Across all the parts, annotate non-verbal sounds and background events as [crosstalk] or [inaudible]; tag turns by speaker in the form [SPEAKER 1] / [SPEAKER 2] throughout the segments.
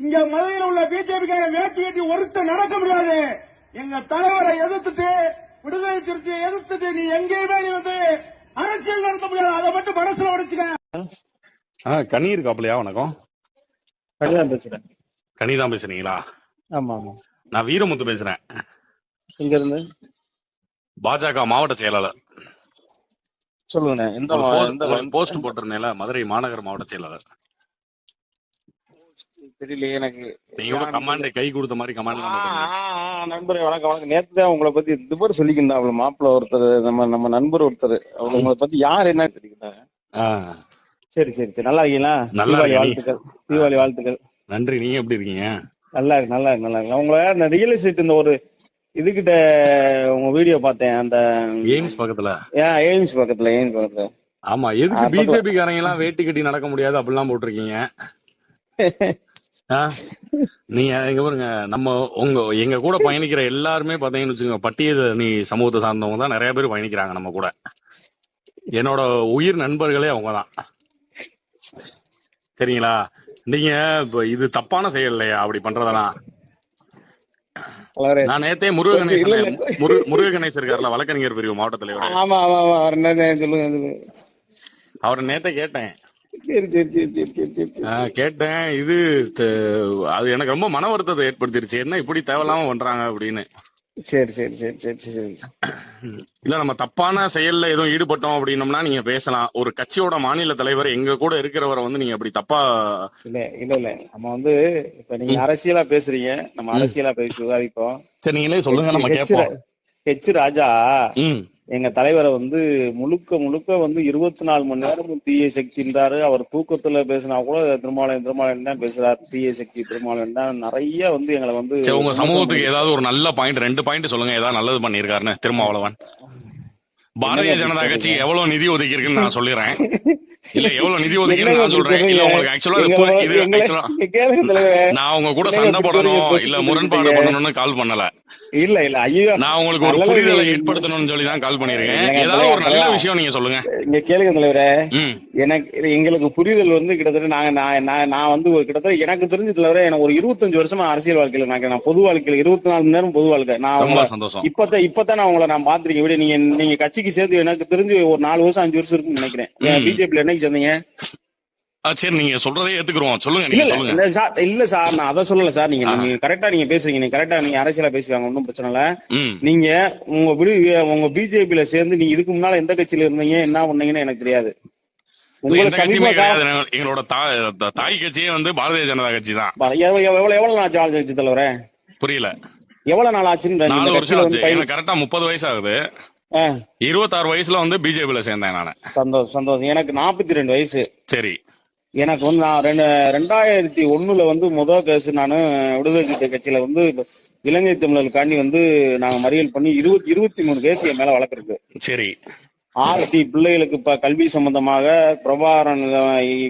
[SPEAKER 1] இங்க மதுரையில் உள்ள பிஜேபிக்கார வேட்டி கட்டி ஒருத்த நடக்க முடியாது. எங்க தலைவரை எதிர்த்துட்டு விடுதலை சிறுத்தையை எதிர்த்துட்டு நீ எங்கேயுமே நீ வந்து அரசியல் நடத்த முடியாது. அதை மட்டும் மனசுல உடைச்சுக்க
[SPEAKER 2] ஆ கனி இருக்காப்லையா வணக்கம்.
[SPEAKER 3] கடிதம் பேசுறேன்.
[SPEAKER 2] கனி தான் பேசுறீங்களா?
[SPEAKER 3] ஆமா ஆமா.
[SPEAKER 2] நான் வீரமுத்து பேசுறேன்.
[SPEAKER 3] இங்க இருந்து
[SPEAKER 2] பாஜக மாவட்ட செயலாளர்.
[SPEAKER 3] சொல்லுங்க எந்த
[SPEAKER 2] போஸ்ட் போட்டிருந்தேன்ல மதுரை மாநகர மாவட்ட செயலாளர்.
[SPEAKER 3] தெரியலையே எனக்கு.
[SPEAKER 2] கமாண்ட் கை கொடுத்த மாதிரி கமாண்ட்
[SPEAKER 3] நண்பரே வணக்கம் வணக்கம். நேத்து தான் உங்களை பத்தி இந்த பேர் சொல்லிக்கிருந்தா அவள மாப்பிள்ள ஒருத்தர் நம்ம நம்ம நண்பர் ஒருத்தர். உங்களை பத்தி யார் என்ன சொல்லிக்கிட்டாங்க சரி சரி சரி. நல்லா இருக்கீங்களா? தீபாவளி. வாழ்த்துக்கள். தீபாவளி வாழ்த்துக்கள்.
[SPEAKER 2] நன்றி. நீங்க எப்படி இருக்கீங்க?
[SPEAKER 3] நல்லா இருக்கு நல்லா இருக்கு நல்லா இருக்கு. உங்களை அந்த ரியல் எஸ்டேட் இந்த ஒரு இதுகிட்ட உங்க வீடியோ பார்த்தேன். அந்த
[SPEAKER 2] எய்ம்ஸ் பக்கத்துல.
[SPEAKER 3] ஏன் எய்ம்ஸ் பக்கத்துல எய்ம்ஸ் பக்கத்துல.
[SPEAKER 2] ஆமா எதுக்கு. பிஜேபி காரங்க எல்லாம் வேட்டி கட்டி நடக்க முடியாது அப்படிலாம் போட்டிருக்கீங்க? [laughs] நீங்க இங்க பாருங்க நம்ம உங்க எங்க கூட பயணிக்கிற எல்லாருமே பாத்தீங்கன்னு வச்சுக்கோங்க பட்டியல் நீ சமூகத்தை சார்ந்தவங்க தான் நிறைய பேர் பயணிக்கிறாங்க நம்ம கூட. என்னோட உயிர் நண்பர்களே அவங்க தான் சரிங்களா? நீங்க இது தப்பான செயல் இல்லையா? அப்படி பண்றதெல்லாம். நான் நேத்தே முருக
[SPEAKER 3] இல்ல,
[SPEAKER 2] கணேசன்
[SPEAKER 3] இல்ல.
[SPEAKER 2] முரு- முருக கணேசன் இருக்காருல்ல வழக்கறிஞர் பிரிவு மாவட்ட தலைவர்
[SPEAKER 3] ஆமா ஆமா ஆமா. அவர் என்ன சொல்லுங்க சொல்லுங்க
[SPEAKER 2] அவரை நேத்தே கேட்டேன். கேட்டேன். இது அது எனக்கு ரொம்ப மன வருத்தத்தை ஏற்படுத்திருச்சு. என்ன இப்படி தேவையில்லாம பண்றாங்க அப்படின்னு.
[SPEAKER 3] சரி சரி சரி சரி சரி.
[SPEAKER 2] இல்ல நம்ம தப்பான செயல்ல எதுவும் ஈடுபட்டோம் அப்படின்னம்னா நீங்க பேசலாம். ஒரு கட்சியோட மாநில தலைவர் எங்க கூட இருக்கிறவரை வந்து நீங்க அப்படி தப்பா
[SPEAKER 3] இல்ல இல்ல இல்ல. நம்ம வந்து இப்ப நீங்க அரசியலா பேசுறீங்க. நம்ம அரசியலா பேசி விவாதிப்போம்.
[SPEAKER 2] சரி நீங்களே சொல்லுங்க. நம்ம கேட்போம்.
[SPEAKER 3] ஹெச் ராஜா எங்க தலைவரை வந்து முழுக்க முழுக்க வந்து இருபத்தி நாலு மணி நேரம் தீய சக்தின்றாரு. அவர் தூக்கத்துல பேசினா கூட திருமாவளவன் திருமாவளவன் தான் பேசுறாரு. தீய சக்தி திருமாவளவன் தான். நிறைய வந்து எங்களை வந்து
[SPEAKER 2] உங்க சமூகத்துக்கு ஏதாவது ஒரு நல்ல பாயிண்ட் ரெண்டு பாயிண்ட் சொல்லுங்க. ஏதாவது நல்லது பண்ணிருக்காருன்னு திருமாவளவன். பாரதிய ஜனதா கட்சி எவ்வளவு நிதி ஒதுக்கி இருக்குன்னு நான் சொல்லிடுறேன். [laughs] இல்ல எவ்வளவு நிதி ஒதுக்கி நான் சொல்றேன். இல்ல உங்களுக்கு ஆக்சுவலா இது. நான் உங்க கூட சண்டை போடணும் இல்ல முரண்பாடு? பண்ணணும்னு கால் பண்ணல.
[SPEAKER 3] இல்ல இல்ல. ஐயோ
[SPEAKER 2] நான் உங்களுக்கு ஒரு புரிதலை. ஏற்படுத்தணும்னு சொல்லி தான் கால் பண்ணிருக்கேன் ஏதாவது ஒரு நல்ல. விஷயம் நீங்க சொல்லுங்க.
[SPEAKER 3] இங்க கேளுங்க தலைவரே. எனக்கு எங்களுக்கு புரிதல் வந்து கிட்டத்தட்ட நாங்க நான் நான் வந்து ஒரு கிட்டத்தட்ட எனக்கு தெரிஞ்ச தலைவரே எனக்கு ஒரு இருபத்தஞ்சு வருஷமா அரசியல் வாழ்க்கையில நான் நான் பொது வாழ்க்கையில இருபத்தி நாலு மணி நேரம் பொது வாழ்க்கை. நான்
[SPEAKER 2] ரொம்ப சந்தோஷம்.
[SPEAKER 3] இப்பதான் இப்பதான் நான் உங்களை நான் பாத்திருக்கேன் விட நீங்க நீங்க கட்சிக்கு சேர்ந்து எனக்கு தெரிஞ்சு ஒரு நாலு வருஷம் அஞ்சு வருஷம் இருக்குன்னு நினைக்கிறேன்.
[SPEAKER 2] ம்.
[SPEAKER 3] பிஜேபில என்னைக்கு சேர்ந்தீங்க?
[SPEAKER 2] சரி நீங்க சொல்றதே ஏத்துக்குறோம். சொல்லுங்க நீங்க சொல்லுங்க.
[SPEAKER 3] இல்ல சார் இல்ல சார் நான் அதை சொல்லல சார். நீங்க. நீங்க கரெக்டா நீங்க பேசுறீங்க. நீங்க கரெக்டா நீங்க அரசியலா பேசுவாங்க ஒன்றும் பிரச்சனை இல்ல. நீங்க உங்க உங்க பிஜேபில சேர்ந்து நீங்க இதுக்கு முன்னால எந்த கட்சியில இருந்தீங்க என்ன பண்ணீங்கன்னு எனக்கு தெரியாது.
[SPEAKER 2] எங்களோட தாய் கட்சியே வந்து பாரதிய ஜனதா கட்சி தான்.
[SPEAKER 3] எவ்வளவு எவ்வளவு நாள் ஆச்சு ஆட்சி தலைவரே?
[SPEAKER 2] புரியல.
[SPEAKER 3] எவ்வளவு நாள் ஆச்சுன்னு
[SPEAKER 2] கரெக்டா முப்பது வயசு ஆகுது. இருபத்தாறு வயசுல வந்து பிஜேபியில சேர்ந்தேன் நானு.
[SPEAKER 3] சந்தோஷம் சந்தோஷம் எனக்கு நாற்பத்தி ரெண்டு வயசு.
[SPEAKER 2] சரி.
[SPEAKER 3] எனக்கு வந்து நான் ரெண்டு ரெண்டாயிரத்தி ஒண்ணுல வந்து முதல் கேஸ் நான் விடுதலை கட்சியில வந்து இலங்கை தமிழர்களுக்காண்டி வந்து நாங்க மறியல் பண்ணி இருபத்தி இருபத்தி மூணு கேஸ் என் மேல வழக்கிருக்கு.
[SPEAKER 2] சரி.
[SPEAKER 3] ஆர்டி பிள்ளைகளுக்கு இப்ப கல்வி சம்பந்தமாக பிரபாகரன்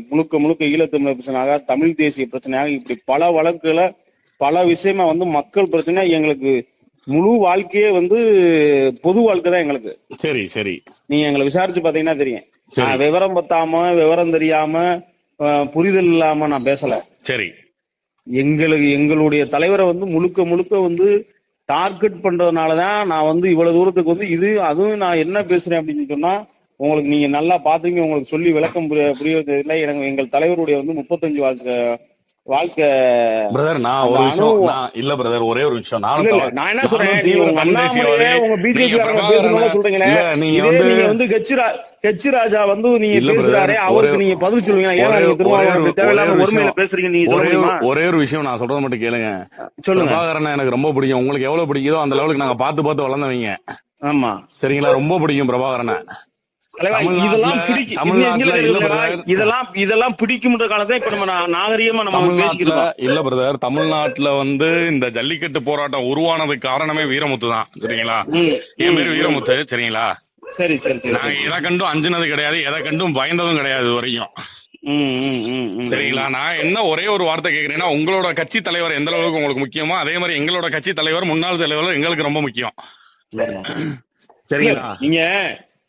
[SPEAKER 3] முழுக்க முழுக்க ஈழத்தமிழர் பிரச்சனையாக தமிழ் தேசிய பிரச்சனையாக இப்படி பல வழக்குகளை பல விஷயமா வந்து மக்கள் பிரச்சனை எங்களுக்கு முழு வாழ்க்கையே வந்து பொது வாழ்க்கை தான் எங்களுக்கு.
[SPEAKER 2] சரி சரி.
[SPEAKER 3] நீங்க எங்களை விசாரிச்சு பாத்தீங்கன்னா தெரியும். விவரம் பத்தாம விவரம் தெரியாம புரிதல் இல்லாம நான் பேசல.
[SPEAKER 2] சரி.
[SPEAKER 3] எங்களுக்கு எங்களுடைய தலைவரை வந்து முழுக்க முழுக்க வந்து டார்கெட் பண்றதுனாலதான் நான் வந்து இவ்வளவு தூரத்துக்கு வந்து இது அதுவும் நான் என்ன பேசுறேன் அப்படின்னு சொன்னா உங்களுக்கு நீங்க நல்லா பாத்தீங்க உங்களுக்கு சொல்லி விளக்கம் புரிய புரியறது இல்லை. எனக்கு எங்கள் தலைவருடைய வந்து முப்பத்தஞ்சு வாழ்க்கை வாழ்க்கை
[SPEAKER 2] பிரதர் நான் ஒரு விஷயம் இல்ல பிரதர் ஒரே ஒரு விஷயம். நானும்
[SPEAKER 3] நான் என்ன சொல்றேன்? அண்ணாமலையே
[SPEAKER 2] தேசியவாதி.
[SPEAKER 3] உங்க பிஜேபி
[SPEAKER 2] நீங்க
[SPEAKER 3] சொல்றீங்களே?
[SPEAKER 2] வந்து-
[SPEAKER 3] நீங்க வந்து ஹெச் ரா- ஹெச் ராஜா வந்து நீங்க பேசுறாரே அவருக்கு நீங்க பதில் சொல்லுவீங்க ஏன் நீங்க
[SPEAKER 2] ஒரே
[SPEAKER 3] திருமாவளவன் தேவையில்லாம
[SPEAKER 2] ஒரே ஒரு
[SPEAKER 3] ஒருமையில
[SPEAKER 2] விஷயம்.
[SPEAKER 3] பேசுறீங்க நீங்க
[SPEAKER 2] ஒரே ஒரு- விஷயம் நான் சொல்றது மட்டும் கேளுங்க.
[SPEAKER 3] சொல்லுங்க.
[SPEAKER 2] பிரபாகரனை எனக்கு ரொம்ப பிடிக்கும். உங்களுக்கு எவ்வளவு பிடிக்குதோ அந்த லெவலுக்கு நாங்க பார்த்து பார்த்து வளர்ந்தவங்க.
[SPEAKER 3] ஆமா.
[SPEAKER 2] சரிங்களா? ரொம்ப பிடிக்கும் பிரபாகரனை.
[SPEAKER 3] இதெல்லாம். இதெல்லாம் பிடிக்கும்ன்ற காலத்தை இப்ப நம்ம நாகரிகமா நம்ம பேசிக்கிறோம்
[SPEAKER 2] இல்ல பிரதர் தமிழ்நாட்டுல வந்து இந்த ஜல்லிக்கட்டு போராட்டம் உருவானதுக்கு காரணமே வீரமுத்து தான் சரிங்களா? என் பேரு வீரமுத்து சரிங்களா?
[SPEAKER 3] சரி சரி சரி
[SPEAKER 2] நாங்க எதை கண்டும் அஞ்சுனது கிடையாது எதை கண்டும் பயந்ததும் கிடையாது வரைக்கும். சரிங்களா? நான் என்ன ஒரே ஒரு வார்த்தை கேக்குறேன்னா உங்களோட கட்சி தலைவர் எந்த அளவுக்கு உங்களுக்கு முக்கியமோ அதே மாதிரி எங்களோட கட்சி தலைவர் முன்னாள் தலைவர் எங்களுக்கு ரொம்ப முக்கியம். சரிங்களா?
[SPEAKER 3] நீங்க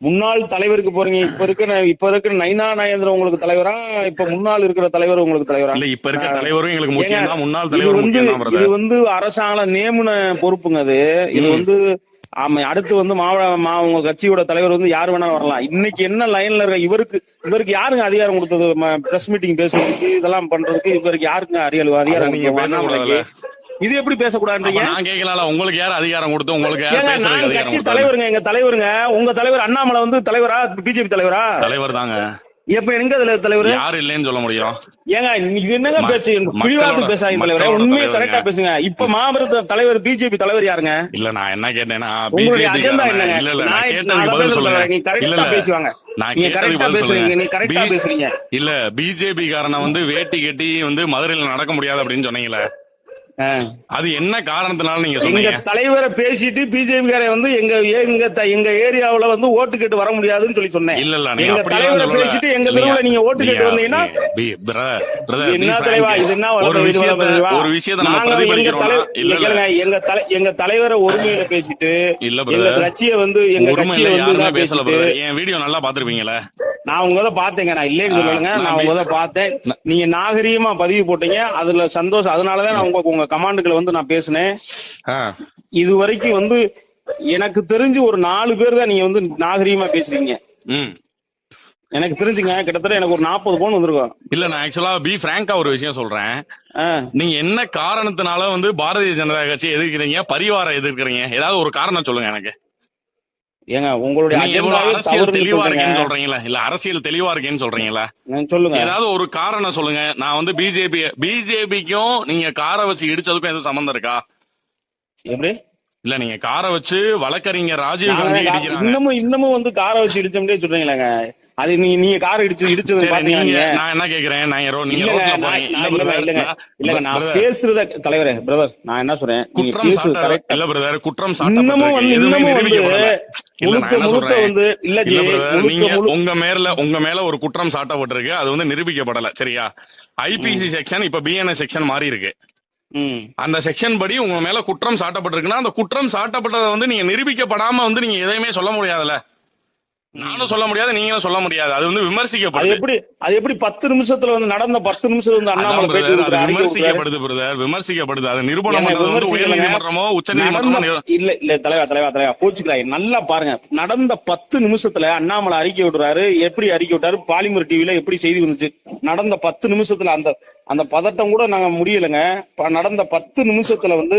[SPEAKER 3] முன்னாள் தலைவருக்கு போறீங்க. இப்ப இருக்கிற இப்ப இருக்கிற நைனா நாயந்திரன் உங்களுக்கு தலைவரா? இப்ப முன்னாள் இருக்கிற தலைவர் உங்களுக்கு தலைவரா?
[SPEAKER 2] இல்ல இப்ப இருக்க தலைவரும் எங்களுக்கு முக்கியம் முன்னாள் தலைவர்
[SPEAKER 3] வந்து இது வந்து அரசாங்க நியமன பொறுப்புங்க அது. இது வந்து ஆமா அடுத்து வந்து மாவட்ட உங்க கட்சியோட தலைவர் வந்து யார் வேணாலும் வரலாம். இன்னைக்கு என்ன லைன்ல இருக்க இவருக்கு இவருக்கு யாருங்க அதிகாரம் கொடுத்தது? பிரஸ் மீட்டிங் பேசுறதுக்கு இதெல்லாம் பண்றதுக்கு இவருக்கு யாருங்க அறியல் அதிகாரம் இது எப்படி பேசக்கூடாதுன்றீங்க?
[SPEAKER 2] நான் கேட்கல உங்களுக்கு யார் அதிகாரம் கொடுத்து உங்களுக்கு யார்
[SPEAKER 3] நான்
[SPEAKER 2] அதிகாரம்
[SPEAKER 3] கட்சி தலைவருங்க எங்க தலைவருங்க. உங்க தலைவர் அண்ணாமலை வந்து தலைவரா? பிஜேபி தலைவரா?
[SPEAKER 2] தலைவர் தாங்க.
[SPEAKER 3] எப்ப எங்க தலைவர் தலைவர்?
[SPEAKER 2] யாரு இல்லைன்னு சொல்ல முடியும்.
[SPEAKER 3] ஏங்க இது என்னங்க பேச்சு? பிடிவாதம் பேசாதீங்க தலைவரே. உண்மையை. கரெக்டா பேசுங்க. இப்ப மாபெரும் தலைவர் பிஜேபி தலைவர் யாருங்க?
[SPEAKER 2] இல்ல நான் என்ன கேட்டேன்னா
[SPEAKER 3] உங்களுடைய அஜெண்டா என்னங்க?
[SPEAKER 2] இல்ல இல்ல நான் கேட்டதுக்கு பதில் சொல்லுங்க.
[SPEAKER 3] நீங்க
[SPEAKER 2] இல்ல
[SPEAKER 3] கரெக்டா பேசுவாங்க.
[SPEAKER 2] இல்ல பிஜேபி காரனை வந்து வேட்டி கட்டி வந்து மதுரையில நடக்க முடியாது அப்படின்னு சொன்னீங்களே. அது என்ன காரணத்தினால நீங்க
[SPEAKER 3] எங்க தலைவரை பேசிட்டு பிஜேபி வந்து எங்க எங்க எங்க ஏரியாவுல வந்து ஓட்டு கேட்டு வர முடியாதுன்னு சொல்லி சொன்னேன்
[SPEAKER 2] இல்ல இல்ல நீங்க
[SPEAKER 3] எங்க தலைவரை. பேசிட்டு எங்க? தெருவுல நீங்க ஓட்டு கேட்டு வந்தீங்கன்னா என்ன தலைவா. இது என்ன
[SPEAKER 2] ஒரு விஷயத்த
[SPEAKER 3] நாங்க தலைவர்
[SPEAKER 2] இல்ல
[SPEAKER 3] எங்க தலை எங்க தலைவரை ஒருமையில பேசிட்டு
[SPEAKER 2] இல்ல
[SPEAKER 3] எங்க. கட்சியை வந்து எங்க கட்சியை வந்து
[SPEAKER 2] பேசல. என் வீடியோ நல்லா பாத்திருப்பீங்கல்ல
[SPEAKER 3] நான் உங்களத பாத்தேங்க நான் இல்லைன்னு
[SPEAKER 2] ஆ,
[SPEAKER 3] சொல்லலைங்க
[SPEAKER 2] நான்
[SPEAKER 3] உங்களத பார்த்தேன் நீங்க நாகரீகமா பதிவு போட்டீங்க அதுல சந்தோஷம் அதனாலதான் நான் உங்க உங்க கமாண்டுகளை வந்து நான் பேசினேன். இது வரைக்கும் வந்து எனக்கு தெரிஞ்சு ஒரு நாலு பேர் தான் நீங்க வந்து நாகரீகமா பேசுறீங்க. எனக்கு தெரிஞ்சுங்க கிட்டத்தட்ட எனக்கு ஒரு நாற்பது பவுன் வந்திருக்கும்.
[SPEAKER 2] இல்ல நான் ஆக்சுவலா பி பிராங்கா ஒரு விஷயம் சொல்றேன். நீங்க என்ன காரணத்தினால வந்து பாரதிய ஜனதா கட்சி எதிர்க்கிறீங்க பரிவார எதிர்க்கிறீங்க? ஏதாவது ஒரு காரணம் சொல்லுங்க எனக்கு.
[SPEAKER 3] ஏங்க உங்களுடைய
[SPEAKER 2] அரசியல் தெளிவா இருக்கேன்னு சொல்றீங்களா? இல்ல அரசியல் தெளிவா இருக்கேன்னு சொல்றீங்களா?
[SPEAKER 3] சொல்லுங்க.
[SPEAKER 2] ஏதாவது ஒரு காரணம் சொல்லுங்க. நான் வந்து பிஜேபி பிஜேபிக்கும் நீங்க காரை வச்சு இடிச்சதுக்கும் எதுவும் சம்பந்தம் இருக்கா?
[SPEAKER 3] எப்படி?
[SPEAKER 2] இல்ல நீங்க காரை வச்சு வழக்கறிஞர் ராஜீவ் காந்தி
[SPEAKER 3] இன்னமும் இன்னமும் வந்து காரை வச்சு இடிச்சோம்னே சொல்றீங்களாங்க. அது நீங்க நீங்க காரை இடிச்சு இடிச்சது பாத்தீங்க
[SPEAKER 2] நான் என்ன கேக்குறேன்? நான் ரோ- நீங்க
[SPEAKER 3] இல்லங்க நான் பேசுறத தலைவரே பிரதர் நான் என்ன சொல்றேன்?
[SPEAKER 2] குற்றம் இல்ல பிரதர் குற்றம்
[SPEAKER 3] வந்து
[SPEAKER 2] எதுவுமே நிரூபிக்கப்படல
[SPEAKER 3] வந்து இல்ல
[SPEAKER 2] நீங்க உங்க மேல உங்க மேல ஒரு குற்றம் சாட்டப்பட்டிருக்கு. அது வந்து நிரூபிக்கப்படல. சரியா? ஐபிசி செக்ஷன் இப்ப பிஎன்எஸ் செக்ஷன் மாறி இருக்கு. அந்த செக்ஷன் படி உங்க மேல குற்றம் சாட்டப்பட்டிருக்குன்னா அந்த குற்றம் சாட்டப்பட்டதை வந்து நீங்க நிரூபிக்கப்படாம வந்து நீங்க எதையுமே சொல்ல முடியாதுல்ல. நானும் சொல்ல முடியாது நீங்களும் சொல்ல முடியாது. அது வந்து விமர்சிக்கப்படுது
[SPEAKER 3] எப்படி அது எப்படி பத்து நிமிஷத்துல வந்து நடந்த பத்து நிமிஷத்துல வந்து அண்ணாமலை.
[SPEAKER 2] விமர்சிக்கப்படுது பிரதர் விமர்சிக்கப்படுது. அது நிரூபணம் பண்றது வந்து
[SPEAKER 3] விமர்சிக்கலைங்க.
[SPEAKER 2] உயர் நீதிமன்றமோ உச்ச நீதிமன்றமோ
[SPEAKER 3] இல்ல இல்ல தலைவா தலைவா தலைவா கோச்சுக்கிறாய் நல்லா பாருங்க. நடந்த பத்து நிமிஷத்துல அண்ணாமலை அறிக்கை விடுறாரு. எப்படி அறிக்கை விட்டாரு? பாலிமர் டிவில எப்படி செய்தி வந்துச்சு? நடந்த பத்து நிமிஷத்துல அந்த அந்த பதட்டம் கூட நாங்க முடியலைங்க. நடந்த பத்து நிமிஷத்துல வந்து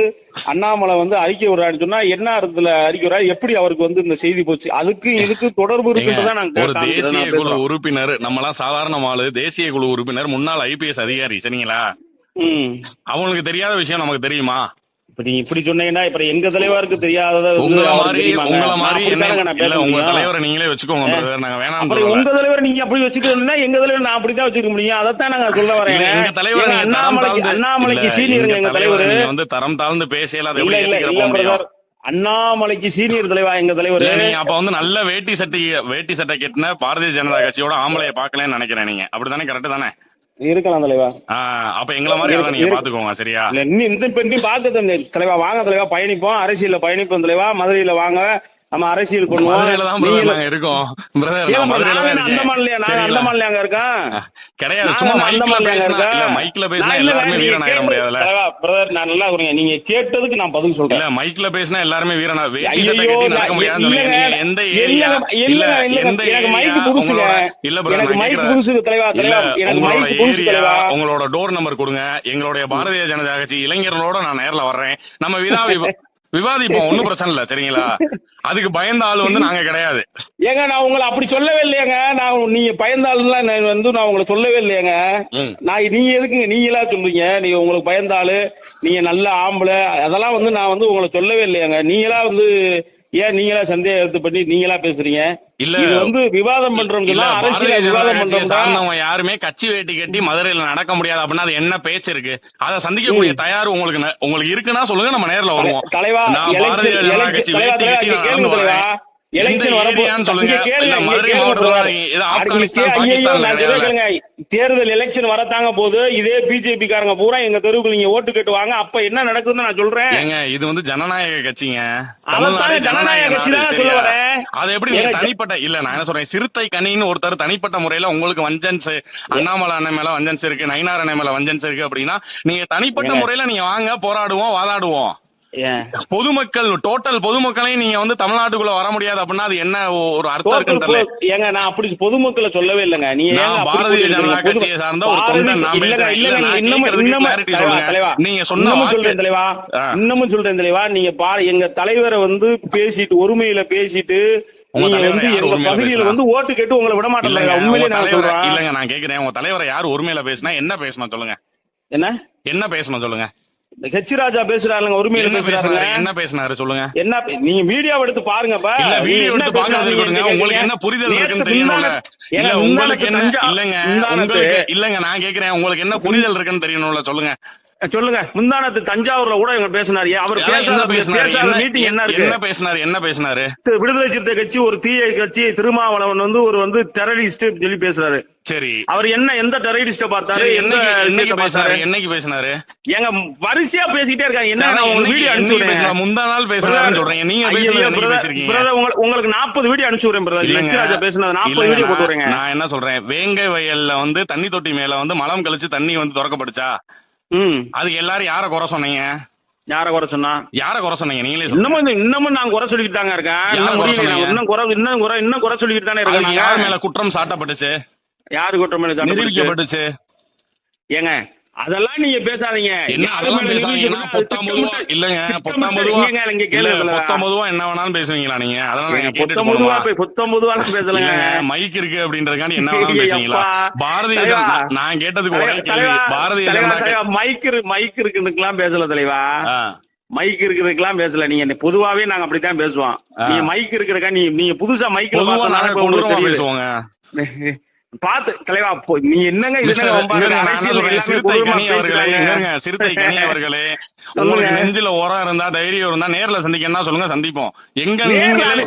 [SPEAKER 3] அண்ணாமலை வந்து அறிக்கை விடுறாருன்னு சொன்னா என்ன அர்த்தத்துல அறிக்கை விடுறாரு? எப்படி அவருக்கு வந்து இந்த செய்தி போச்சு? அதுக்கு இதுக்கு தொடர்பு
[SPEAKER 2] ஒரு தேசிய குழு. உறுப்பினர் நம்மலாம் சாதாரண ஆளு தேசிய குழு உறுப்பினர் முன்னாள் ஐபிஎஸ் அதிகாரி சரிங்களா. அவங்களுக்கு தெரியாத விஷயம் நமக்கு தெரியுமா?
[SPEAKER 3] இப்ப நீங்க இப்படி சொன்னீங்கன்னா இப்ப எங்க தலைவருக்கு தெரியாதத
[SPEAKER 2] உங்கள மாதிரி? உங்கள மாதிரி உங்க. தலைவரை நீங்களே வச்சுக்கோங்க நாங்க சொல்லல
[SPEAKER 3] உங்க தலைவர் நீங்க அப்படி வச்சுக்கணும்னா எங்க தலைவர் நான் அப்படித்தான் வச்சுக்க முடியும். அதைத்தான் நாங்க சொல்ல வரேன்.
[SPEAKER 2] எங்க தலைவர்
[SPEAKER 3] அண்ணாமலைக்கு அண்ணாமலைக்கு எங்க தலைவர்
[SPEAKER 2] நீங்க வந்து தரம் தாழ்ந்து பேசல அதை எப்படி
[SPEAKER 3] அண்ணாமலைக்கு சீனியர் தலைவா எங்க தலைவர்
[SPEAKER 2] அப்ப வந்து நல்ல வேட்டி சட்டை வேட்டி சட்டை கட்டின பாரதிய ஜனதா கட்சியோட ஆம்பளைய பாக்கலன்னு நினைக்கிறேன் நீங்க. அப்படித்தானே? கரெக்ட் தானே?
[SPEAKER 3] இருக்கலாம் தலைவா.
[SPEAKER 2] அப்ப எங்களை மாதிரி எல்லாம் நீங்க பாத்துக்கோங்க சரியா?
[SPEAKER 3] இந்த பெண்ணி பாக்க தலைவா. வாங்க தலைவா பயணிப்போம். அரசியல்ல பயணிப்போம் தலைவா. மதுரையில வாங்க. நம்ம அரசியல் பண்ணுவோம்.
[SPEAKER 2] இருக்கோம். பிரதர்
[SPEAKER 3] ஏன்
[SPEAKER 2] நான்
[SPEAKER 3] brother,
[SPEAKER 2] மதுரையில
[SPEAKER 3] நாங்க
[SPEAKER 2] தான்
[SPEAKER 3] என்ன அந்த
[SPEAKER 2] இருக்கேன்.
[SPEAKER 3] மாநில நாங்க அந்த
[SPEAKER 2] சரிங்களா?
[SPEAKER 3] மாநில அங்க இருக்கோம்
[SPEAKER 2] கிடையாது. சும்மா மைக்ல பேசினா மைக்ல பேசினா எல்லாருமே வீரன் ஆயிட
[SPEAKER 3] நான் நல்லா இருக்கிறீங்க நீங்க கேட்டதுக்கு நான் பதில் சொல்றேன்.
[SPEAKER 2] இல்ல மைக்ல பேசினா எல்லாருமே வீரனா கட்டி நடக்க எந்த
[SPEAKER 3] இல்லைங்க,
[SPEAKER 2] ஏரியா இல்ல எந்த
[SPEAKER 3] எனக்கு மைக் புதுசுங்க.
[SPEAKER 2] இல்ல பிரதர்
[SPEAKER 3] மைக் தலைவா, தலைவா, எனக்கு
[SPEAKER 2] உங்களோட
[SPEAKER 3] மைக் புதுசு
[SPEAKER 2] ஏரியா
[SPEAKER 3] தலைவா.
[SPEAKER 2] உங்களோட டோர் நம்பர் கொடுங்க. எங்களுடைய பாரதிய ஜனதா கட்சி இளைஞர்களோட நான் நேர்ல வர்றேன். நம்ம விவ- விவாதிப்போம் ஒண்ணும் பிரச்சனை இல்ல சரிங்களா? அதுக்கு பயந்த ஆள் வந்து நாங்க கிடையாது.
[SPEAKER 3] ஏங்க நான் உங்களை அப்படி சொல்லவே இல்லையாங்க. நான் நீங்க பயந்தாளுலாம் நான் வந்து நான் உங்களை சொல்லவே இல்லையாங்க. நான் நீங்க எதுக்குங்க நீங்களா சொல்றீங்க? நீங்க உங்களுக்கு பயந்தாளு நீங்க நல்ல ஆம்பளை அதெல்லாம் வந்து நான் வந்து உங்களை சொல்லவே இல்லையாங்க. நீங்களா வந்து ஏன் நீங்களா சந்தேகத்தை பண்ணி நீங்களா பேசுறீங்க?
[SPEAKER 2] இல்ல.
[SPEAKER 3] இது வந்து விவாதம்
[SPEAKER 2] பாரதிய
[SPEAKER 3] அரசியல விவாதம்
[SPEAKER 2] சார்ந்தவங்க யாருமே கட்சி வேட்டி கட்டி மதுரையில நடக்க முடியாது அப்படின்னா அது என்ன பேச்சு இருக்கு? அதை சந்திக்கக்கூடிய தயார் உங்களுக்கு உங்களுக்கு இருக்குன்னா சொல்லுங்க நம்ம நேர்ல வருவோம்.
[SPEAKER 3] தலைவா தேர்தல் எலெக்ஷன் வரத்தாங்க போது இதே பிஜேபி காரங்க பூரா எங்க தெருவுக்கு நீங்க ஓட்டு கேட்டுவாங்க. அப்ப என்ன நடக்குதுன்னு நான் சொல்றேன்.
[SPEAKER 2] இது வந்து ஜனநாயக கட்சிங்க.
[SPEAKER 3] ஜனநாயக கட்சி தான்? சொல்ல வரேன்.
[SPEAKER 2] அது எப்படி தனிப்பட்ட இல்ல நான் என்ன சொல்றேன் சிறுத்தை கனின்னு ஒருத்தர் தனிப்பட்ட முறையில உங்களுக்கு வஞ்சன்ஸ் அண்ணாமலை அண்ணன் மேல வஞ்சன்ஸ் இருக்கு நயினார் அண்ணன் மேல வஞ்சன்ஸ் இருக்கு அப்படின்னா நீங்க தனிப்பட்ட. முறையில நீங்க வாங்க போராடுவோம் வாதாடுவோம். பொதுமக்கள் டோட்டல் பொதுமக்களையும் நீங்க வந்து தமிழ்நாட்டுக்குள்ள வர முடியாது அப்படின்னா அது என்ன ஒரு அர்த்தம் இருக்குன்னு தெரியல.
[SPEAKER 3] ஏங்க நான் அப்படி பொதுமக்களை சொல்லவே இல்லைங்க. நீ
[SPEAKER 2] பாரதிய? ஜனதா கட்சியை சார்ந்த ஒரு தொண்டன் நான் பேசுறேன். நீங்க சொன்ன
[SPEAKER 3] சொல்றேன் தலைவா. இன்னமும் சொல்றேன் தலைவா. நீங்க பா எங்க தலைவரை வந்து பேசிட்டு ஒருமையில பேசிட்டு
[SPEAKER 2] உங்க
[SPEAKER 3] நீங்க வந்து எங்க பகுதியில? வந்து ஓட்டு கேட்டு உங்களை விட மாட்டேன்
[SPEAKER 2] இல்லங்க,
[SPEAKER 3] தலைவா.
[SPEAKER 2] உங்க
[SPEAKER 3] உண்மையிலே நான்
[SPEAKER 2] தலைவரை-
[SPEAKER 3] சொல்றேன்.
[SPEAKER 2] இல்லங்க நான் கேக்குறேன் உங்க தலைவரை யார் உரிமையில பேசினா என்ன பேசணும் சொல்லுங்க.
[SPEAKER 3] என்ன?
[SPEAKER 2] என்ன பேசணும் சொல்லுங்க?
[SPEAKER 3] ஹெச் ராஜா பேசுறாருங்க உரிமையில பேசுறாருங்க
[SPEAKER 2] என்ன பேசினாரு சொல்லுங்க.
[SPEAKER 3] என்ன நீங்க வீடியோ எடுத்து பாருங்கப்பா
[SPEAKER 2] இல்ல வீடியோ எடுத்து
[SPEAKER 3] கேக்குறீங்க.
[SPEAKER 2] உங்களுக்கு என்ன புரிதல் இருக்குன்னு தெரியணும்ல. இல்ல உங்களுக்கு என்ன இல்லங்க. உங்களுக்கு இல்லங்க நான் கேக்குறேன். உங்களுக்கு என்ன புரிதல் இருக்குன்னு தெரியணும்ல சொல்லுங்க.
[SPEAKER 3] சொல்லுங்க. முந்தானத்து தஞ்சாவூர்ல கூட இவங்க பேசினாரு. அவர்
[SPEAKER 2] என்ன
[SPEAKER 3] பேசாத
[SPEAKER 2] என்ன-
[SPEAKER 3] மீட்டிங் என்ன இருக்கு?
[SPEAKER 2] என்ன பேசினாரு? என்ன பேசினாரு?
[SPEAKER 3] விடுதலை சிறுத்தை கட்சி ஒரு தீய கட்சி திருமாவளவன் வந்து ஒரு வந்து டெரரிஸ்ட் சொல்லி பேசுறாரு.
[SPEAKER 2] சரி.
[SPEAKER 3] அவர் என்ன எந்த டெரரிஸ்ட பார்த்தாரு? விஷயத்த
[SPEAKER 2] பேசினாரு? என்னைக்கு பேசினாரு?
[SPEAKER 3] ஏங்க வரிசையா பேசிட்டே இருக்காங்க. என்ன
[SPEAKER 2] என்னைக்கு-
[SPEAKER 3] வீடியோ அனுப்பிச்சு
[SPEAKER 2] முந்தா நாள் பேசினாருன்னு சொல்றீங்க நீங்க
[SPEAKER 3] பிரதர் உங்களுக்கு நாற்பது வீடியோ அனுப்பிச்சு விடுறேன் பிரதர் பேசுனது நாற்பது வீடியோ போட்டு
[SPEAKER 2] நான் என்ன சொல்றேன்? வேங்கை வயல்ல வந்து தண்ணி தொட்டி மேல வந்து மலம் கழிச்சு தண்ணி வந்து திறக்கப்படுச்சா? அதுக்கு எல்லாரும் யார குறை சொன்னீங்க?
[SPEAKER 3] யார குறை சொன்னா?
[SPEAKER 2] யார குறை சொன்னீங்க? நீங்களே
[SPEAKER 3] இன்னமும் இன்னமும் நான் குறை சொல்லிட்டு தாங்க இருக்கேன். இன்னும்
[SPEAKER 2] குறை?
[SPEAKER 3] இன்னும் குறை இன்னும் குறை இன்னும் குறை சொல்லிட்டு தானே இருக்கேன்
[SPEAKER 2] யார். மேல குற்றம் சாட்டப்பட்டுச்சு?
[SPEAKER 3] யாரு குற்றம் மேல சாட்டப்பட்டுச்சு?
[SPEAKER 2] நிரூபிக்கப்பட்டுச்சு.
[SPEAKER 3] ஏங்க அதெல்லாம் நீங்க பேசாதீங்க.
[SPEAKER 2] என்ன அதெல்லாம் பேசாதீங்கன்னா பொத்தாம் பொதுவா இல்லங்க பொத்தாம் பொதுவா பொத்தாம் பொதுவா என்ன வேணாலும் பேசுவீங்களா நீங்க? அதெல்லாம் நாங்க
[SPEAKER 3] பொத்தம் பொதுவா பொத்தம் பொதுவாலாம் பேசலங்க.
[SPEAKER 2] மைக் இருக்கு அப்படின்றதுக்காண்டி என்ன வேணாலும் பேசுவீங்களா. பாரதிய நான் கேட்டதுக்கு ஒரே கேள்வி பாரதிய
[SPEAKER 3] மைக் இரு- மைக் இருக்குன்னுக்கெல்லாம் பேசல தலைவா. மைக் இருக்கிறதுக்கெல்லாம் பேசல. நீங்க பொதுவாவே நாங்க அப்படித்தான் பேசுவோம். நீங்க மைக் இருக்கிறக்கா நீங்க புதுசா மைக்ல
[SPEAKER 2] பொதுவா. பேசுவோங்க. [laughs]
[SPEAKER 3] பாத்து தலைவா நீ என்னங்க
[SPEAKER 2] சிறுத்தை கனி அவர்களே, உங்களுக்கு நெஞ்சில உரம் இருந்தா தைரியம் இருந்தா நேர்ல சந்திக்கணும்னா சொல்லுங்க சந்திப்போம். எங்க நீங்களே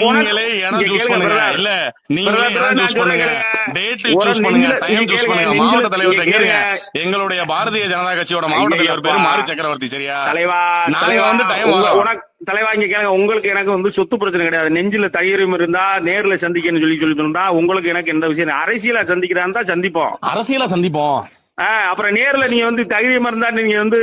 [SPEAKER 2] நீங்களே இடம் சூஸ் பண்ணுங்க. இல்ல நீங்களே இடம் சூஸ் பண்ணுங்க. டேட் சூஸ் பண்ணுங்க. டைம் சூஸ் பண்ணுங்க. மாவட்ட தலைவர் எங்க. எங்களுடைய பாரதிய ஜனதா கட்சியோட மாவட்ட தலைவர் பேரு. மாரி சக்கரவர்த்தி சரியா? நாங்க வந்து டைம்
[SPEAKER 3] உனக்கு தலைவா இங்க கேளுங்க. உங்களுக்கு எனக்கு வந்து சொத்து பிரச்சனை கிடையாது. நெஞ்சில தைரியம் இருந்தா நேர்ல சந்திக்கணும்னு சொல்லி சொல்லி உங்களுக்கு எனக்கு எந்த விஷயம் அரசியல சந்திக்கிறான்னு தான் சந்திப்போம்.
[SPEAKER 2] அரசியல சந்திப்போம்.
[SPEAKER 3] அப்புறம் நேர்ல நீங்க வந்து தைரியம் இருந்தா நீங்க வந்து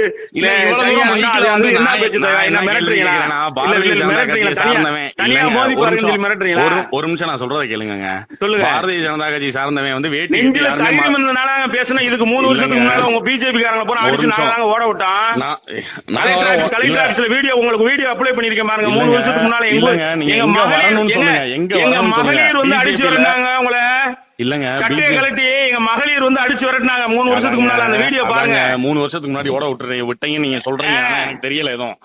[SPEAKER 2] ஒரு நிமிஷம். நான் சொல்றதை கேளுங்க.
[SPEAKER 3] சொல்லுங்க.
[SPEAKER 2] பாரதிய ஜனதா கட்சி சார்ந்தவன் வந்து வேட்டி
[SPEAKER 3] தைரியம் இருந்தனால பேசினா இதுக்கு மூணு வருஷத்துக்கு. முன்னால உங்க பிஜேபி காரங்க
[SPEAKER 2] ஒரு
[SPEAKER 3] அடிச்சு. நாங்க ஓட
[SPEAKER 2] நான்
[SPEAKER 3] கலெக்டர் ஆபீஸ்ல வீடியோ உங்களுக்கு வீடியோ அப்ளை பண்ணிருக்கேன் பாருங்க மூணு. வருஷத்துக்கு முன்னால எங்க எங்க மகளிர் வந்து அடிச்சு வரட்டாங்க உங்களை?
[SPEAKER 2] இல்லங்க
[SPEAKER 3] சட்டையை கழட்டி எங்க மகளிர் வந்து அடிச்சு வரட்டினாங்க. மூணு வருஷத்துக்கு முன்னால அந்த வீடியோ பாருங்க.
[SPEAKER 2] மூணு வருஷத்துக்கு முன்னாடி ஓட விட்டுறீங்க. விட்டீங்க நீங்க சொல்றீங்க. எனக்கு தெரியல எதுவும்.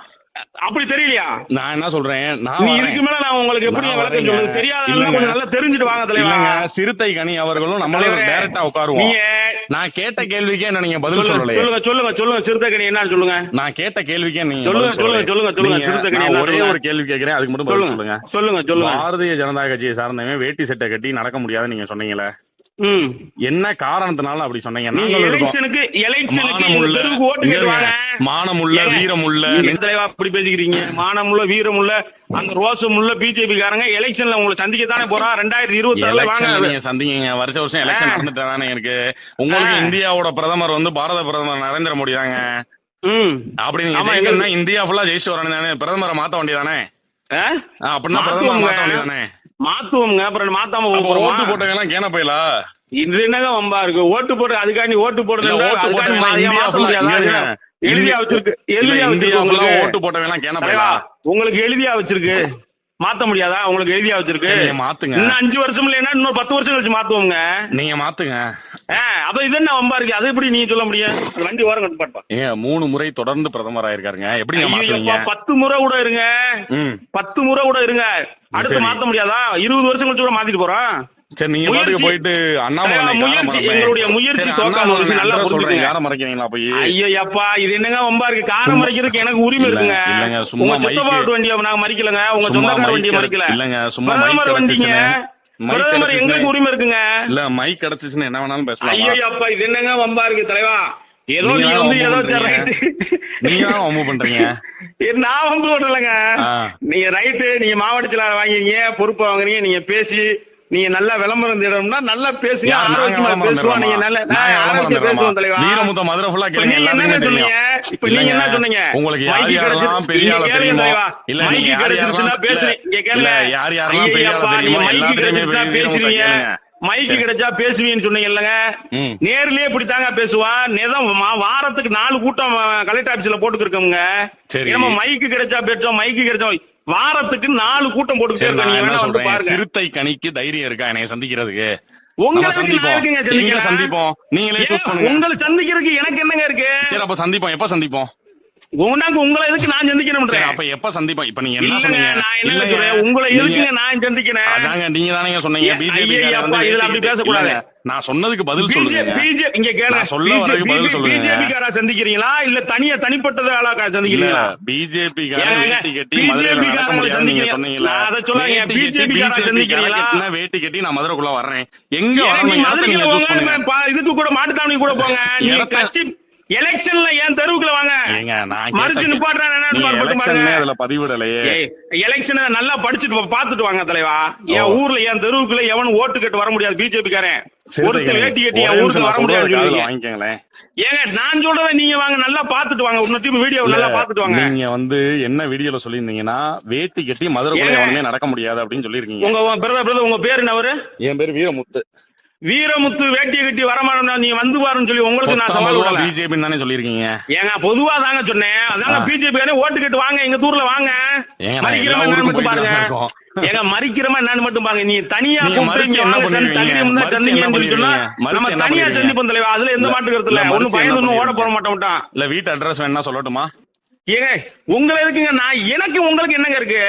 [SPEAKER 3] அப்படி தெரியலையா?
[SPEAKER 2] நான் என்ன சொல்றேன்? நான்.
[SPEAKER 3] இதுக்கு மேல நான் உங்களுக்கு எப்படி விளக்கம்
[SPEAKER 2] வரேங்க.
[SPEAKER 3] சொல்லுது தெரியாத
[SPEAKER 2] இல்லைங்க.
[SPEAKER 3] கொஞ்சம் நல்லா தெரிஞ்சுட்டு வாங்க தலைவா.
[SPEAKER 2] சிறுத்தை கனி அவர்களும்
[SPEAKER 3] தலைவரே,
[SPEAKER 2] டைரக்டா உட்காருவோம். நான் கேட்ட கேள்விக்கே என்ன நீங்க பதில்
[SPEAKER 3] சொல்லுங்க
[SPEAKER 2] சொல்லலையே?
[SPEAKER 3] சொல்லுங்க சொல்லுங்க சொல்லுங்க. சிறுத்தைக்கணி என்ன சொல்லுங்க.
[SPEAKER 2] நான் கேட்ட கேள்விக்கே நீங்க
[SPEAKER 3] சொல்லுங்க. சொல்லுங்க, சொல்லுங்க,
[SPEAKER 2] நீங்க-
[SPEAKER 3] சிறுத்தை கனி
[SPEAKER 2] ஒரே
[SPEAKER 3] சொல்லுங்க?
[SPEAKER 2] ஒரு கேள்வி கேக்குறேன் அதுக்கு மட்டும் சொல்லுங்க
[SPEAKER 3] சொல்லுங்க. சொல்லுங்க சொல்லுங்க.
[SPEAKER 2] பாரதிய ஜனதா கட்சியை சார்ந்தவன் வேட்டி சட்டை கட்டி நடக்க முடியாதுன்னு நீங்க சொன்னீங்களே. என்ன காரணத்தினால அப்படி சொன்னீங்க மானமுள்ள வீரமுள்ள.
[SPEAKER 3] தலைவா அப்படி பேசிக்கிறீங்க? மானமுள்ள வீரமுள்ள அந்த ரோசமுள்ள பிஜேபி காரங்க எலெக்ஷன்ல உங்களை சந்திக்கத்தானே போறான் ரெண்டாயிரத்தி இருபத்தி ஆறுல வாங்க.
[SPEAKER 2] சந்திங்க வருஷ வருஷம் எலெக்ஷன். நடந்துட்டு தானே இருக்கு. உங்களுக்கு. இந்தியாவோட பிரதமர் வந்து பாரத பிரதமர் நரேந்திர மோடி தாங்க.
[SPEAKER 3] ம்.
[SPEAKER 2] அப்படி நீங்க
[SPEAKER 3] ஆமா,
[SPEAKER 2] ஜெயிக்கணும்னா இந்தியா ஃபுல்லா ஜெயிச்சு வரணும் தானே பிரதமரை மாத்த வேண்டியதானே? அப்படின்னா பிரதமரை. மாத்த வேண்டியதானே?
[SPEAKER 3] மாத்துவோங்க அப்புறம் மாத்தாம?
[SPEAKER 2] ஓட்டு போட்டவங்க எல்லாம் கேன போயிலா?
[SPEAKER 3] இது என்னங்க வம்பா இருக்கு? ஓட்டு போட்டு அதுக்காண்டி ஓட்டு போடுறது. எழுதியா வச்சிருக்கு எழுதியா வச்சிருக்கு
[SPEAKER 2] ஓட்டு போட்டவங்க எல்லாம் கேன போயிலா?
[SPEAKER 3] உங்களுக்கு எழுதியா வச்சிருக்கு? மாத்த முடியாதா? உங்களுக்கு எழுதியா வச்சிருக்கு?
[SPEAKER 2] மாத்துங்க.
[SPEAKER 3] இன்னும் அஞ்சு வருஷம் இல்லைன்னா இன்னொரு பத்து வருஷம் கழிச்சு மாத்துவோங்க
[SPEAKER 2] நீங்க மாத்துங்க.
[SPEAKER 3] அப்ப இது என்ன வம்பா இருக்கு? அது எப்படி நீங்க சொல்ல முடியும்? வண்டி ஓரம் கட்டு பாட்டுப்பா
[SPEAKER 2] ஏங்க மூணு முறை தொடர்ந்து பிரதமர் ஆயிருக்காருங்க.
[SPEAKER 3] ஐயையோப்பா, பத்து முறை கூட இருங்க. பத்து முறை கூட இருங்க. அடுத்து. மாத்த முடியாதா? இருபது வருஷம் கழிச்சு கூட மாத்திட்டு போறோம்.
[SPEAKER 2] சரி நீங்க பாட்டுக்கு போயிட்டு அண்ணாமலை
[SPEAKER 3] முயற்சி, எங்களுடைய. முயற்சி தோக்காம போச்சு, நல்லா புரிஞ்சுக்கங்க.
[SPEAKER 2] யாரை மறைக்கிறீங்களா போய்?
[SPEAKER 3] ஐயோ அப்பா இது என்னங்க வம்பா இருக்கு? காரை
[SPEAKER 2] சும்மா-
[SPEAKER 3] மறிக்கிறதுக்கு எனக்கு உரிமை இருக்குங்க. உங்க சித்தப்பா வண்டியை நாங்க மறிக்கலங்க. உங்க சொந்தக்கார வண்டியை மறிக்கல.
[SPEAKER 2] இல்லங்க, சும்மா
[SPEAKER 3] பிரதமர் வண்டிங்க பிரதமர் எங்களுக்கு உரிமை இருக்குங்க.
[SPEAKER 2] இல்ல மைக் கிடைச்சிச்சுன்னு என்ன வேணாலும் பேசலாம்.
[SPEAKER 3] ஐயோ அப்பா இது என்னங்க வம்பா இருக்கு? தலைவா ஏதோ
[SPEAKER 2] நீங்க
[SPEAKER 3] வந்து ஏதோ.
[SPEAKER 2] நீங்க வம்பு பண்றீங்க.
[SPEAKER 3] நான் வம்பு பண்ணலங்க
[SPEAKER 2] ஆ.
[SPEAKER 3] நீங்க ரைட்டு நீங்க மாவட்ட செயலாளர் வாங்கிருக்கீங்க பொறுப்பு வாங்குறீங்க நீங்க பேசி நீங்க நல்லா விளம்பரம் தேடணும்னா நல்லா பேசுங்க ஆரோக்கியமா பேசுவோம் நீங்க நல்ல
[SPEAKER 2] தர்றோமா?
[SPEAKER 3] பேசுவோம் தலைவா
[SPEAKER 2] வீரமுத்த மதுரை
[SPEAKER 3] இப்ப
[SPEAKER 2] கேளுங்க,
[SPEAKER 3] நீங்க என்ன சொன்னீங்க. இப்ப நீங்க என்ன சொன்னீங்க
[SPEAKER 2] உங்களுக்கு யார் யாரெல்லாம். பெரிய ஆளு தெரியுமோ? இல்ல, நீங்க யார் யாரெல்லாம்
[SPEAKER 3] பேசுறீங்க. கேளுங்க.
[SPEAKER 2] யார் யாரெல்லாம் பெரிய ஆளு தெரியுமோ?
[SPEAKER 3] நீங்க மைக்கு மைக்கு. கிடைச்சா பேசுவீங்கன்னு சொன்னீங்கல்லங்க
[SPEAKER 2] ம்.
[SPEAKER 3] நேர்லயே இப்படித்தாங்க பேசுவான் நிதம் மா- வாரத்துக்கு நாலு கூட்டம் கலெக்டர் ஆபீஸ்ல போட்டுக்கிருக்கோங்க. நம்ம மைக்கு கிடைச்சா பேசோம் மைக்கு கிடைச்சோம் வாரத்துக்கு நாலு கூட்டம் போட்டுக்கிட்டே
[SPEAKER 2] என்ன சிறுத்தை கணிக்கு தைரியம் இருக்கா? என்னைய சந்திக்கிறதுக்கு.
[SPEAKER 3] உங்களுக்கு
[SPEAKER 2] சந்திப்போம். நீங்களே சூஸ் பண்ணுங்க.
[SPEAKER 3] உங்களை சந்திக்கிறதுக்கு எனக்கு என்னங்க இருக்கு?
[SPEAKER 2] சரி அப்ப சந்திப்போம். எப்ப சந்திப்போம்?
[SPEAKER 3] உனக்கு உங்களை எதுக்கு நான் சந்திக்கணும்
[SPEAKER 2] அப்ப எப்ப சந்திப்போம்? இப்ப நீங்க என்ன சொன்னீங்க?
[SPEAKER 3] நான் என்ன
[SPEAKER 2] இல்லைங்க,
[SPEAKER 3] சொல்றேன்? உங்களை எதுக்குங்க நான் சந்திக்கிறேன்?
[SPEAKER 2] அதாங்க நீங்க தானே சொன்னீங்க பிஜேபி
[SPEAKER 3] இதுல அப்படி பேசக்கூடாது.
[SPEAKER 2] நான் சொன்னதுக்கு பதில் சொல்லுங்க.
[SPEAKER 3] பிஜே இங்க கேளு.
[SPEAKER 2] நான் சொல்ல வரதுக்கு பதில் சொல்லுங்க.
[SPEAKER 3] பிஜேபி காரா சந்திக்கிறீங்களா? இல்ல தனியா தனிப்பட்டது ஆளா சந்திக்கிறீங்களா?
[SPEAKER 2] பிஜேபி வேட்டி கட்டி நடக்க
[SPEAKER 3] காரங்களை நான் அதை BJP காரங்களை
[SPEAKER 2] BJP
[SPEAKER 3] சந்திக்கிறீங்களா?
[SPEAKER 2] கட்டினா வேட்டி கட்டி நான் மதுரைக்குள்ள வர்றேன். எங்க வரணும்?
[SPEAKER 3] நீ
[SPEAKER 2] இடத்த
[SPEAKER 3] மதுரைக்கு
[SPEAKER 2] நீங்க சூஸ்
[SPEAKER 3] போங்க,
[SPEAKER 2] பண்ணுங்க
[SPEAKER 3] பா- இதுக்கு கூட மாட்டுத்தாவணி கூட போங்க. நீங்க கட்சி எலெக்ஷன்ல ஏன் தெருவுக்குள்ள வாங்க? மறிச்சு நிப்பாட்டுறான்.
[SPEAKER 2] அதுல பதிவிடலையே.
[SPEAKER 3] எலெக்ஷன் நல்லா படிச்சுட்டு பாத்துட்டு வாங்க தலைவா. என். ஊர்ல என் தெருவுக்குள்ள எவனும் ஓட்டு கட்டு வர முடியாது பிஜேபி காரன் ஒருத்தர் வேட்டி கட்டி என் ஊருக்கு வர முடியாது ஏங்க நான் சொல்றதை நீங்க வாங்க நல்லா பாத்துட்டு வாங்க. இன்னொரு டீம் வீடியோ நல்லா பாத்துட்டு வாங்க.
[SPEAKER 2] நீங்க வந்து என்ன வீடியோல சொல்லியிருந்தீங்கன்னா வேட்டி கட்டி மதுரைக்குள்ள
[SPEAKER 3] ஏங்க.
[SPEAKER 2] எவனுமே நடக்க முடியாது அப்படின்னு சொல்லியிருக்கீங்க.
[SPEAKER 3] உங்க பிரதர் பிரதர் உங்க பேரு என்ன அவரு?
[SPEAKER 2] என் பேர் வீரமுத்து.
[SPEAKER 3] வீரமுத்து வேட்டியை கட்டி வரமாட்டா நீங்க வந்து பாருன்னு சொல்லி உங்களுக்கு நான் சவால்
[SPEAKER 2] பிஜேபி தானே சொல்லியிருக்கீங்க?
[SPEAKER 3] ஏங்க பொதுவா தாங்க சொன்னேன். அதாங்க. பிஜேபி ஓட்டு கட்டு வாங்க எங்க ஊர்ல வாங்க. மறிக்கிறமா என்னன்னு மட்டும் பாருங்க. ஏங்க மறிக்கிறமா என்னன்னு மட்டும் பாருங்க. நீ தனியா நம்ம தனியா? சந்திப்போம் தலைவா. அதுல எந்த மாட்டு கருத்து
[SPEAKER 2] இல்ல,
[SPEAKER 3] இல்ல. ஒண்ணும்
[SPEAKER 2] மறிச்சு என்ன
[SPEAKER 3] பயந்து ஒண்ணும் ஓட? போட மாட்டோம்ட்டான்
[SPEAKER 2] இல்ல வீட்டு அட்ரஸ் வேணா சொல்லட்டுமா?
[SPEAKER 3] ஏங்க உங்களை எதுக்குங்க நான் எனக்கு உங்களுக்கு என்னங்க இருக்கு?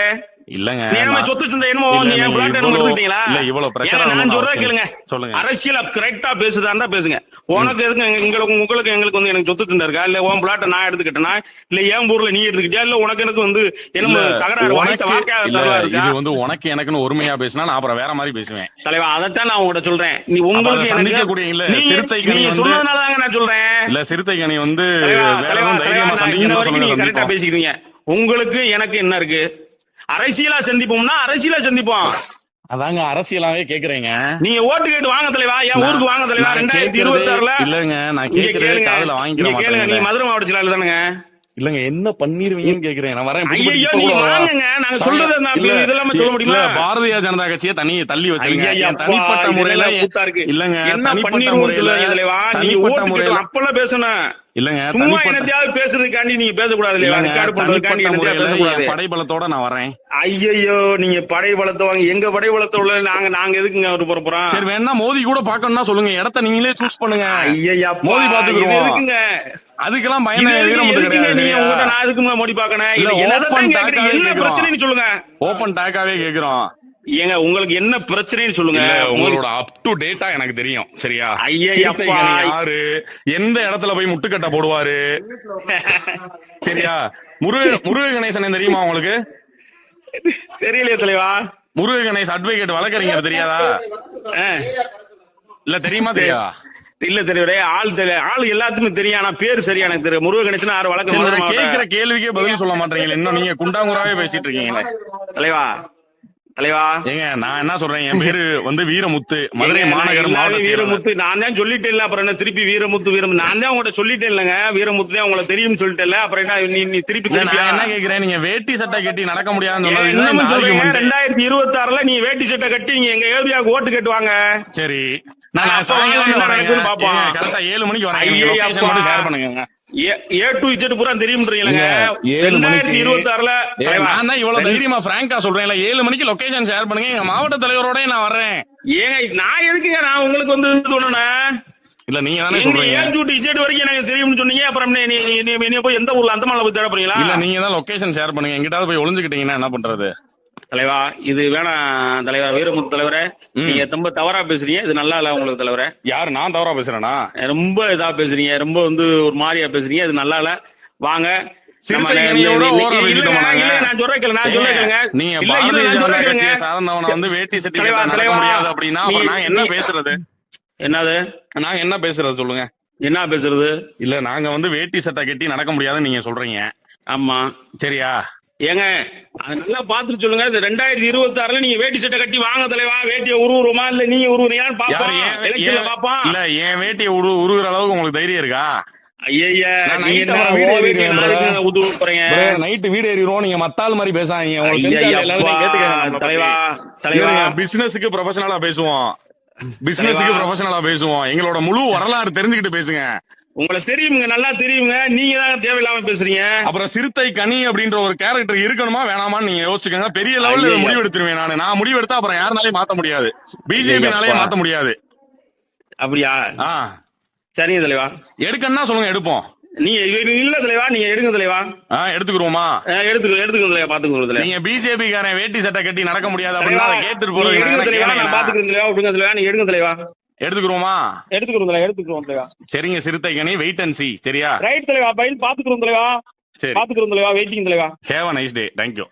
[SPEAKER 2] இல்லங்க
[SPEAKER 3] சொத்து சிந்த என்னமோ?
[SPEAKER 2] இல்ல,
[SPEAKER 3] என் பிளாட் என்னமோ எடுத்துக்கிட்டீங்களா?
[SPEAKER 2] இல்ல, இவ்வளவு
[SPEAKER 3] ஏங்க, நான் சொல்றத கேளுங்க.
[SPEAKER 2] இல்லை. சொல்லுங்க.
[SPEAKER 3] அரசியல கரெக்டா பேசுதா இருந்தா பேசுங்க. உனக்கு எதுக்கு எங்க- எங்களுக்கு உங்களுக்கு எங்களுக்கு வந்து எனக்கு சொத்து சிந்த இருக்கா? இல்ல உன் பிளாட்ட நான் எடுத்துக்கிட்டேனா? இல்ல என் ஊர்ல நீ எடுத்துக்கிட்டியா? இல்ல உனக்கு எனக்கு வந்து என்ன
[SPEAKER 2] இல்ல,
[SPEAKER 3] தகராறு
[SPEAKER 2] உனக்கு-
[SPEAKER 3] வாக்கா
[SPEAKER 2] இல்ல, இது வந்து உனக்கு எனக்குன்னு ஒருமையா பேசினா நான் அப்புறம் வேற மாதிரி பேசுவேன்.
[SPEAKER 3] தலைவா அதைத்தான் நான் உங்ககிட்ட சொல்றேன். நீ உங்களுக்கு
[SPEAKER 2] சந்திக்கக்கூடிய இல்ல,
[SPEAKER 3] எனக்கு
[SPEAKER 2] சிறுத்தை வந்து-
[SPEAKER 3] சொன்னதுனால நான் சொல்றேன்.
[SPEAKER 2] இல்ல சிறுத்தை கனி வந்து வேற தைரியமா சந்திக்கணும்
[SPEAKER 3] கரெக்டா. பேசிக்கிறீங்க உங்களுக்கு எனக்கு என்ன இருக்கு? அரசியலா சந்திப்போம்னா அரசியலா சந்திப்போம்
[SPEAKER 2] அதாங்க அரசியலாவே கேக்குறேங்க
[SPEAKER 3] நீங்க ஓட்டு கேட்டு வாங்க தலைவா என் ஊருக்கு வாங்க தலைவா ரெண்டாயிரத்தி இருபத்தி ஆறுல
[SPEAKER 2] இல்லங்க நான் கேக்குறதே காதுல வாங்கிக்கிற
[SPEAKER 3] கேளுங்க நீங்க
[SPEAKER 2] மாட்டேங்க
[SPEAKER 3] மதுரை மாவட்ட செயலாளர் தானுங்க
[SPEAKER 2] இல்லங்க என்ன பண்ணிருவீங்கன்னு கேக்குறேன் நான் வரேன் கூட
[SPEAKER 3] நீங்க? வாங்குங்க. நாங்க. சொல்றதை இதெல்லாம் சொல்ல முடியுமா?
[SPEAKER 2] பாரதிய ஜனதா கட்சியை தனி தள்ளி வச்சிருங்க தனிப்பட்ட முறையில? இல்லங்க
[SPEAKER 3] என்ன
[SPEAKER 2] முறையில
[SPEAKER 3] சொல்லுங்க தலைவா நீங்க ஓட்டு அப்பெல்லாம் பேசணும்
[SPEAKER 2] இல்லங்க
[SPEAKER 3] சும்மா என்னத்தையாவது பேசுறதுக்காண்டி நீங்க பேசக்கூடாது இல்லையா? ரெக்கார்டு பண்றதுக்காண்டி பேசக்கூடாது.
[SPEAKER 2] படைபலத்தோட நான் வரேன்.
[SPEAKER 3] ஐயையோ நீங்க படை பலத்தை வாங்க. எங்க படை பலத்தை உள்ள நாங்க நாங்க எதுக்குங்க ஒரு போற போறோம்?
[SPEAKER 2] சரி வேணா மோதி கூட பாக்கணும்னா சொல்லுங்க. இடத்த நீங்களே சூஸ் பண்ணுங்க.
[SPEAKER 3] ஐயையப்பா,
[SPEAKER 2] மோதி
[SPEAKER 3] எதுக்குங்க?
[SPEAKER 2] அதுக்கெல்லாம்
[SPEAKER 3] இது
[SPEAKER 2] பயணம்
[SPEAKER 3] நீங்க? உங்ககிட்ட நான் எதுக்குங்க மோடி பாக்கணும் என்ன. பிரச்சனைன்னு சொல்லுங்க.
[SPEAKER 2] ஓபன் டேக்காவே கேக்குறோம்
[SPEAKER 3] ஏங்க உங்களுக்கு என்ன பிரச்சனைன்னு சொல்லுங்க.
[SPEAKER 2] உங்களோட அப் டு டேட்டா எனக்கு தெரியும் சரியா? யாரு? எந்த இடத்துல போய் முட்டுக்கட்டை போடுவாரு? சரியா? முருக முருக கணேசன் தெரியுமா உங்களுக்கு?
[SPEAKER 3] தெரியலையே தலைவா.
[SPEAKER 2] முருக கணேஷ் அட்வொகேட் வழக்கறிஞர் தெரியாதா. இல்ல தெரியுமா தெரியாதா?
[SPEAKER 3] இல்ல தெரியல ஆள் தெரியல ஆள் எல்லாத்துக்கும் தெரியும் ஆனா பேர் சரியா எனக்கு தெரியும் முருக கணேசன் ஆறு வழக்கு
[SPEAKER 2] சரி,
[SPEAKER 3] மதுரை
[SPEAKER 2] நான் கேக்குற
[SPEAKER 3] மாவட்ட
[SPEAKER 2] கேள்விக்கே பதில் சொல்ல மாட்டீங்களே இன்னும் நீங்க குண்டாங்குறாவே பேசிட்டு இருக்கீங்களே.
[SPEAKER 3] தலைவா. தலைவா.
[SPEAKER 2] ஏங்க நான் என்ன சொல்றேன்? என் பேரு வந்து வீரமுத்து. மதுரை மாநகர் மாவட்ட
[SPEAKER 3] வீரமுத்து. நான் தான் சொல்லிட்டேன்ல அப்புறம் என்ன திருப்பி வீரமுத்து வீரமுத்து. நான் தான் உங்கள்ட்ட சொல்லிட்டேன் இல்லங்க வீரமுத்து தான் உங்களுக்கு தெரியும்னு சொல்லிட்டேன்ல. அப்புறம் என்ன நீ திருப்பி
[SPEAKER 2] என்ன கேக்குறேன்? நீங்க வேட்டி சட்டை கட்டி நடக்க முடியாதுன்னு
[SPEAKER 3] இன்னமும் சொல்றீங்க. ரெண்டாயிரத்தி இருபத்தி ஆறுல நீ வேட்டி சட்டை கட்டி நீங்க எங்க ஏரியாவுக்கு ஓட்டு கேட்டுவாங்க?
[SPEAKER 2] சரி.
[SPEAKER 3] ஏ டு இஜெட் பூரா
[SPEAKER 2] ஏழு
[SPEAKER 3] ரெண்டாயிரத்தி இருபத்தி ஆறுல
[SPEAKER 2] நான் தான் இவ்வளவு தைரியமா பிராங்கா சொல்றேன்ல. ஏழு மணிக்கு லொகேஷன் ஷேர் பண்ணுங்க. எங்க மாவட்ட தலைவரோட நான் வர்றேன்.
[SPEAKER 3] ஏங்க நான் எதுக்குங்க நான் உங்களுக்கு வந்து பண்ணணும்
[SPEAKER 2] இல்ல நீங்க தானே சொல்றீங்க.
[SPEAKER 3] ஏன் சூட்டு இஜெட் வரைக்கும் எனக்கு தெரியும்னு சொன்னீங்க. அப்புறம் நீ போய் எந்த ஊர்ல அந்த மாலை போய் தேட போறீங்களா?
[SPEAKER 2] இல்ல நீங்க தான் லொகேஷன் ஷேர் பண்ணுங்க. எங்கிட்டாவது போய் ஒளிஞ்சுக்கிட்டீங்கன்னா என்ன பண்றது?
[SPEAKER 3] தலைவா இது வேணாம் தலைவா வீரமுத்து தலைவரே. நீங்க ரொம்ப தவறா பேசுறீங்க. இது நல்லா இல்ல உங்களுக்கு தலைவரே.
[SPEAKER 2] யாரு நான் தவறா பேசுறேனா?
[SPEAKER 3] ரொம்ப இதா பேசுறீங்க. ரொம்ப வந்து ஒரு மாதிரியா பேசுறீங்க. இது நல்லா இல்ல. வாங்க? நான் நான். நான்
[SPEAKER 2] என்ன பேசுறது?
[SPEAKER 3] என்னது?
[SPEAKER 2] நாங்க என்ன பேசுறது சொல்லுங்க.
[SPEAKER 3] என்ன பேசுறது?
[SPEAKER 2] இல்ல நாங்க வந்து வேட்டி சட்டை கட்டி நடக்க முடியாதுன்னு நீங்க சொல்றீங்க.
[SPEAKER 3] ஆமா.
[SPEAKER 2] சரியா?
[SPEAKER 3] ஏங்க அது நல்லா பாத்துட்டு சொல்லுங்க. இந்த ரெண்டாயிரத்தி இருபத்தி ஆறுல நீங்க வேட்டி சட்டை கட்டி வாங்க தலைவா வேட்டியை உருவுறோமா இல்ல நீங்க உருவுறீங்கன்னு
[SPEAKER 2] யாரு
[SPEAKER 3] பாப்போம் எலெக்ஷன்ல பாப்போம்
[SPEAKER 2] இல்ல என் வேட்டியை உரு உருகுற அளவுக்கு உங்களுக்கு தைரியம் இருக்கா? நைட்டு வீடு ஏறிடுவோம் நீங்க மத்தாள் மாதிரி நம்மள
[SPEAKER 3] தலைவா. தலைவா.
[SPEAKER 2] பிசினஸுக்கு ப்ரொஃபஷனலா பேசுவோம். பிசினஸுக்கு. ப்ரொஃபஷனலா பேசுவோம். எங்களோட முழு வரலாறு தெரிஞ்சுக்கிட்டு பேசுங்க.
[SPEAKER 3] உங்களை தெரியுங்க நல்லா தெரியுங்க. நீங்க தான் தேவையில்லாம பேசுறீங்க.
[SPEAKER 2] அப்புறம் சிறுத்தை கனி அப்படின்ற ஒரு கேரக்டர் இருக்கணுமா வேணாமான்னு நீங்க யோசிச்சுக்கோங்க. பெரிய லெவல்ல
[SPEAKER 3] ஐயையோ.
[SPEAKER 2] முடிவு எடுத்துருவேன் நானு. நான் முடிவு எடுத்தா அப்புறம் யாருனாலையும் மாத்த முடியாது. பிஜேபினாலே
[SPEAKER 3] ஐயப்பா.
[SPEAKER 2] மாத்த முடியாது.
[SPEAKER 3] அப்படியா?
[SPEAKER 2] ஆ.
[SPEAKER 3] சரிங்க தலைவா.
[SPEAKER 2] எடுக்கணும்னா சொல்லுங்க எடுப்போம்.
[SPEAKER 3] நீங்க இது இல்ல தலைவா நீங்க எடுங்க தலைவா.
[SPEAKER 2] எடுத்துக்கிறோமா
[SPEAKER 3] எடுத்துக்க எடுத்துக்க தலைவா பாத்துக்கோங்க தலைவா.
[SPEAKER 2] நீங்க பிஜேபி காரன் வேட்டி சட்டை கட்டி நடக்க முடியாது அப்படின்னா
[SPEAKER 3] எடுங்க
[SPEAKER 2] நான்
[SPEAKER 3] தலைவா நான். பாத்துக்கிறேன் தலைவா விடுங்க தலைவா நீங்க எடுங்க தலைவா.
[SPEAKER 2] எடுத்துக்கிறோமா
[SPEAKER 3] எடுத்துக்கிறோம் தலைவா எடுத்துக்கிறோம் தலைவா.
[SPEAKER 2] சரிங்க சிறுத்தை கனி வெயிட் அண்ட் சி சரியா?
[SPEAKER 3] ரைட் தலைவா பைல் பாத்துக்கிறோம் தலைவா.
[SPEAKER 2] சரி.
[SPEAKER 3] பாத்துக்கிறோம் தலைவா வெயிட்டிங் தலைவா.
[SPEAKER 2] Have a nice day thank you